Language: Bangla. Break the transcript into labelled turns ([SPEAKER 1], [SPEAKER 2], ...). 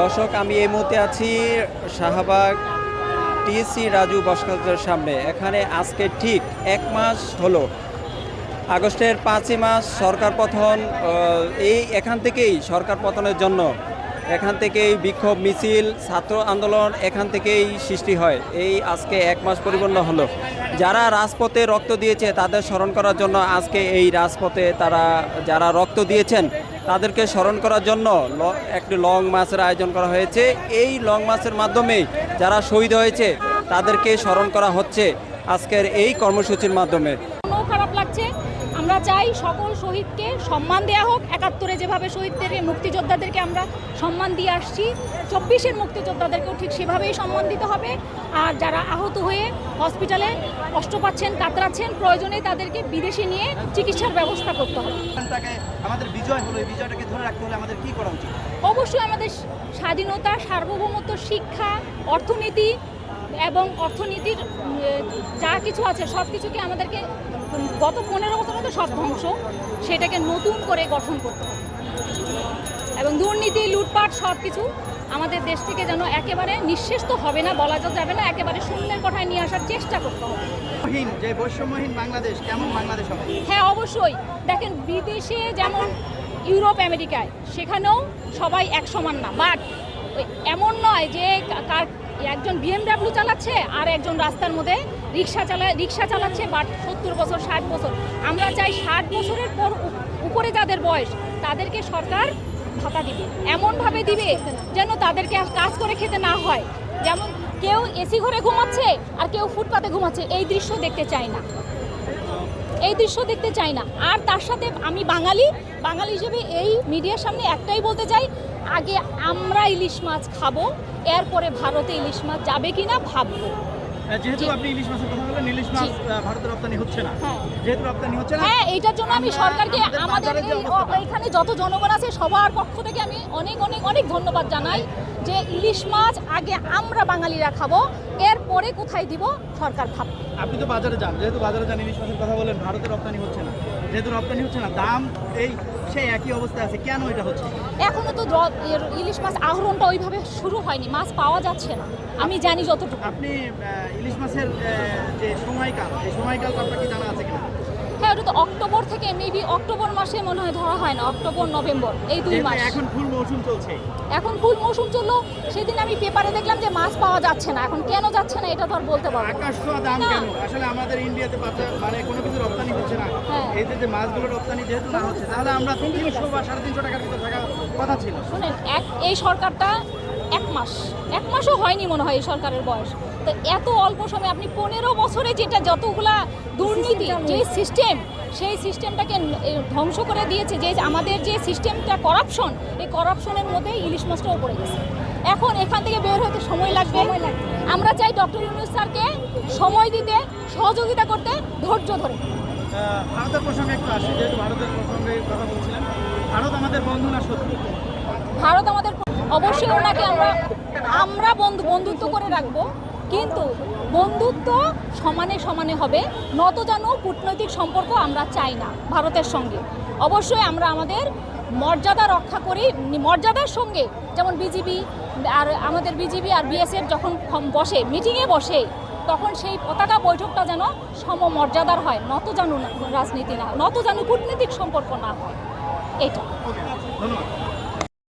[SPEAKER 1] দর্শক, আমি এই মুহূর্তে আছি শাহবাগ টিএসি রাজু ভাস্কর্যের সামনে। এখানে আজকে ঠিক এক মাস হলো। আগস্টের পাঁচই মাস সরকার পতন এই এখান থেকেই সরকার পতনের জন্য এখান থেকেই বিক্ষোভ মিছিল, ছাত্র আন্দোলন এখান থেকেই সৃষ্টি হয়। এই আজকে এক মাস পরিপূর্ণ হলো। যারা রাজপথে রক্ত দিয়েছে, তাদের স্মরণ করার জন্য আজকে এই রাজপথে তারা, যারা রক্ত দিয়েছেন, তাদেরকে স্মরণ করার জন্য একটি লং মাসের আয়োজন করা হয়েছে। এই লং মাসের মাধ্যমে যারা শহীদ হয়েছে, তাদেরকে স্মরণ করা হচ্ছে আজকের এই কর্মসূচির মাধ্যমে।
[SPEAKER 2] চাই সকল শহীদকে সম্মান দেওয়া হোক। একাত্তরে যেভাবে শহীদদেরকে মুক্তিযোদ্ধাদেরকে আমরা সম্মান দিয়ে আসছি চব্বিশের মুক্তিযোদ্ধাদেরকেও ঠিক সেভাবেই সম্মান দিতে হবে। আর যারা আহত হয়ে হসপিটালে কষ্ট পাচ্ছেন কাতরাচ্ছেন প্রয়োজনে তাদেরকে বিদেশে নিয়ে চিকিৎসার ব্যবস্থা করতে হবে।
[SPEAKER 3] আমাদের বিজয় হলো এই বিজয়টাকে ধরে রাখতে হলে আমাদের কি করা উচিত?
[SPEAKER 2] অবশ্যই আমাদের স্বাধীনতা সার্বভৌমত্ব শিক্ষা অর্থনীতি এবং অর্থনীতির যা কিছু আছে সব কিছুকে আমাদেরকে গত পনেরো বছর মতো সব ধ্বংস? সেটাকে নতুন করে গঠন করতে হবে। এবং দুর্নীতি লুটপাট সব কিছু আমাদের দেশ থেকে যেন একেবারে নিঃশেষ তো হবে না বলা যাবে না একেবারে শূন্যের কথায় নিয়ে আসার চেষ্টা করতে হবে।
[SPEAKER 3] যে বৈষম্যহীন বাংলাদেশ কেমন বাংলাদেশ হবে?
[SPEAKER 2] হ্যাঁ অবশ্যই। দেখেন বিদেশে যেমন ইউরোপ আমেরিকায় সেখানেও সবাই এক সমান না। বাট এমন নয় যে কার একজন বিএমডাব্লিউ চালাচ্ছে আর একজন রাস্তার মধ্যে রিক্সা চালা রিক্সা চালাচ্ছে, বাট সত্তর বছর, ষাট বছর। আমরা চাই ষাট বছরের পর উপ- উপরে যাদের বয়স, তাদেরকে সরকার ভাতা দিবে। এমনভাবে দিবে যেন তাদেরকে কাজ করে খেতে না হয়। যেমন কেউ এসি ঘরে ঘুমাচ্ছে আর কেউ ফুটপাতে ঘুমাচ্ছে, এই দৃশ্য দেখতে চায় না। এই দৃশ্য দেখতে চাই না। আর তার সাথে আমি বাঙালি বাঙালি হিসেবে এই মিডিয়ার সামনে একটাই বলতে চাই আগে আমরা ইলিশ মাছ খাব এরপরে ভারতে ইলিশ মাছ যাবে কিনা ভাববো।
[SPEAKER 3] যেহেতু আপনি ইলিশ মাছের কথা বললেন ইলিশ মাছ। ভারতে রপ্তানি হচ্ছে না।
[SPEAKER 2] হ্যাঁ।
[SPEAKER 3] যেহেতু রপ্তানি হচ্ছে না
[SPEAKER 2] হ্যাঁ এইটার জন্য আমি সরকারকে
[SPEAKER 3] আমাদের
[SPEAKER 2] এখানে যত জনগণ আছে সবার পক্ষ থেকে আমি অনেক অনেক অনেক ধন্যবাদ জানাই। যে ইলিশ মাছ আগে আমরা বাঙালিরা খাব এরপরে কোথায় দিব সরকার ভাববে
[SPEAKER 3] আপনি তো বাজারে যান যেহেতু বাজারে যান ইলিশ মাছের কথা বলেন ভারতে রপ্তানি হচ্ছে না। যেহেতু রপ্তানি হচ্ছে না দাম এই সেই একই অবস্থা আছে কেন এটা হচ্ছে?
[SPEAKER 2] এখনও তো ইলিশ মাছ আহরণটা ওইভাবে শুরু হয়নি মাছ পাওয়া যাচ্ছে না আমি জানি যতটুকু।
[SPEAKER 3] আপনি ইলিশ মাছের যে সময়কাল এই সময়কাল আপনার কি জানা আছে কিনা?
[SPEAKER 2] হ্যাঁ ওটা তো অক্টোবর থেকে মেবি অক্টোবর মাসে মনে হয় ধরা হয় না অক্টোবর নভেম্বর এই দুই
[SPEAKER 3] যেহেতু
[SPEAKER 2] মাস।
[SPEAKER 3] এখন ফুল মৌসুম চলছে।
[SPEAKER 2] এখন ফুল মৌসুম চলল সেদিন আমি পেপারে দেখলাম যে মাছ পাওয়া যাচ্ছে না এখন কেন যাচ্ছে না এটা তো আর বলতে পারব
[SPEAKER 3] আকাশ ছোঁয়া দাম কেন? আসলে আমাদের ইন্ডিয়াতে বাচ্চা মানে কোনো কিছু রপ্তানি হচ্ছে না।
[SPEAKER 2] হ্যাঁ।
[SPEAKER 3] এই যে মাছগুলো রপ্তানি যেহেতু না হচ্ছে তাহলে আমরা তিনশো বা সাড়ে তিনশো টাকার ভিতরে থাকার কথা ছিল।
[SPEAKER 2] শুনেন এক এই সরকারটা এক মাস এক মাসও হয়নি মনে হয় এই সরকারের বয়স। তো এত অল্প সময়ে আপনি পনেরো বছরে যেটা যতগুলা দুর্নীতি যে সিস্টেম সেই সিস্টেমটাকে এ, ধ্বংস করে দিয়েছে যে আমাদের যে সিস্টেমটা করাপশন এই করাপশনের মধ্যে ইলিশ মাছটাও পড়ে গেছে। এখন এখান থেকে বের হতে সময় লাগবে। আমরা চাই ডক্টর ইউনুস স্যারকে সময় দিতে সহযোগিতা করতে ধৈর্য ধরে।
[SPEAKER 3] ভারতের প্রসঙ্গে একটু আসি যেহেতু ভারতের প্রসঙ্গে কথা বলছিলেন ভারত আমাদের বন্ধু না শত্রু?
[SPEAKER 2] ভারত আমাদের অবশ্যই ওনাকে আমরা আমরা বন্ধু বন্ধুত্ব করে রাখব। কিন্তু বন্ধুত্ব সমানে সমানে হবে। নত যেন কূটনৈতিক সম্পর্ক আমরা চাই না ভারতের সঙ্গে। অবশ্যই আমরা আমাদের মর্যাদা রক্ষা করি, মর্যাদার সঙ্গে। যেমন বিজিবি আর আমাদের বিজিবি আর বিএসএফ যখন বসে, মিটিংয়ে বসে, তখন সেই পতাকা বৈঠকটা যেন সমমর্যাদার হয়। নতজানু না- রাজনীতি না, নত যেন কূটনৈতিক সম্পর্ক না হয়। এটা